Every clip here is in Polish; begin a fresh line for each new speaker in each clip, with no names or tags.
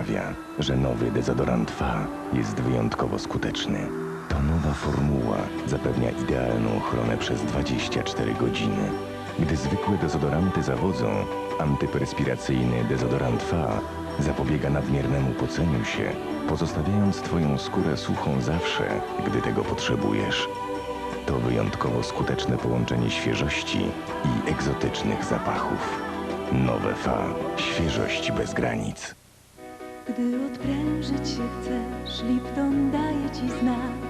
sprawia, że nowy dezodorant Fa jest wyjątkowo skuteczny. To nowa formuła zapewnia idealną ochronę przez 24 godziny. Gdy zwykłe dezodoranty zawodzą, antyperspiracyjny dezodorant Fa zapobiega nadmiernemu poceniu się, pozostawiając Twoją skórę suchą zawsze, gdy tego potrzebujesz. To wyjątkowo skuteczne połączenie świeżości i egzotycznych zapachów. Nowe Fa. Świeżość bez granic.
Gdy odprężyć się chcesz, Lipton daje ci znak.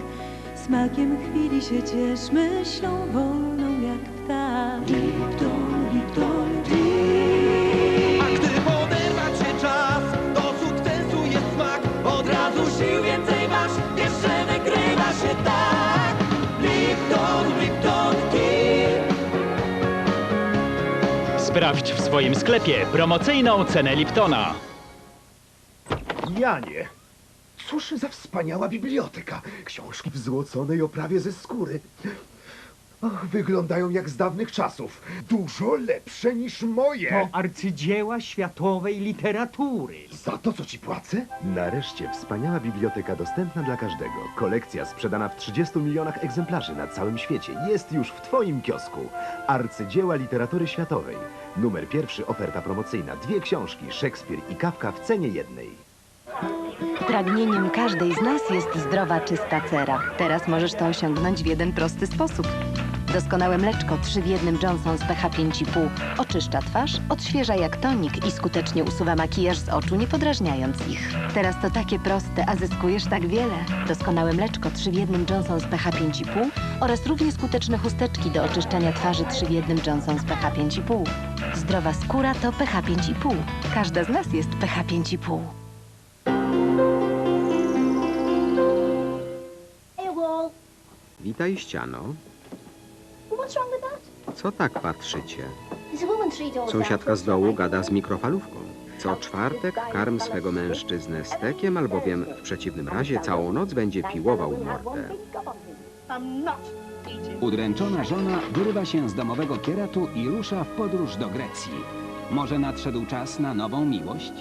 Smakiem chwili się ciesz, myślą wolną jak ptak. Lipton, Lipton, Lipton.
A gdy poderwać się czas, do sukcesu jest smak. Od razu sił więcej masz, jeszcze wygrywa się tak. Lipton, Lipton Tea.
Sprawdź w swoim sklepie promocyjną cenę Liptona.
Janie, cóż za wspaniała biblioteka. Książki w złoconej oprawie ze skóry. Och, wyglądają jak z dawnych czasów. Dużo lepsze niż moje.
To arcydzieła światowej literatury.
Za to, co ci płacę?
Nareszcie wspaniała biblioteka dostępna dla każdego. Kolekcja sprzedana w 30 milionach egzemplarzy na całym świecie jest już w Twoim kiosku. Arcydzieła literatury światowej. Numer pierwszy, oferta promocyjna. Dwie książki, Szekspir i Kawka w cenie jednej.
Pragnieniem każdej z nas jest zdrowa, czysta cera. Teraz możesz to osiągnąć w jeden prosty sposób. Doskonałe mleczko 3 w 1 Johnson z pH 5,5 oczyszcza twarz, odświeża jak tonik i skutecznie usuwa makijaż z oczu, nie podrażniając ich. Teraz to takie proste, a zyskujesz tak wiele. Doskonałe mleczko 3 w 1 Johnson z pH 5,5 oraz równie skuteczne chusteczki do oczyszczania twarzy 3 w 1 Johnson z pH 5,5. Zdrowa skóra to pH 5,5. Każda z nas jest pH 5,5.
Witaj, ściano.
What's wrong with that?
Co tak patrzycie?
There's a woman three doors
Sąsiadka z dołu gada z mikrofalówką. Co czwartek karm swego mężczyznę stekiem, albowiem w przeciwnym razie całą noc będzie piłował mordę.
I'm not eating.
Udręczona żona wyrywa się z domowego kieretu i rusza w podróż do Grecji. Może nadszedł czas na nową miłość?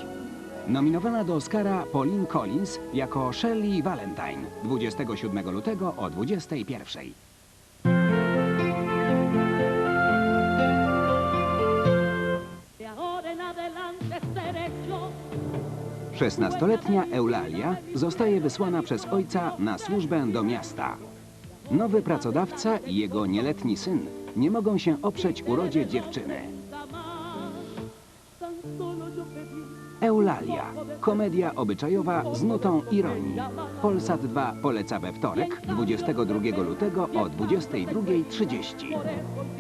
Nominowana do Oscara Pauline Collins jako Shirley Valentine 27 lutego o 21. Szesnastoletnia Eulalia zostaje wysłana przez ojca na służbę do miasta. Nowy pracodawca i jego nieletni syn nie mogą się oprzeć urodzie dziewczyny. Eulalia. Komedia obyczajowa z nutą ironii. Polsat 2 poleca we wtorek, 22 lutego o 22.30.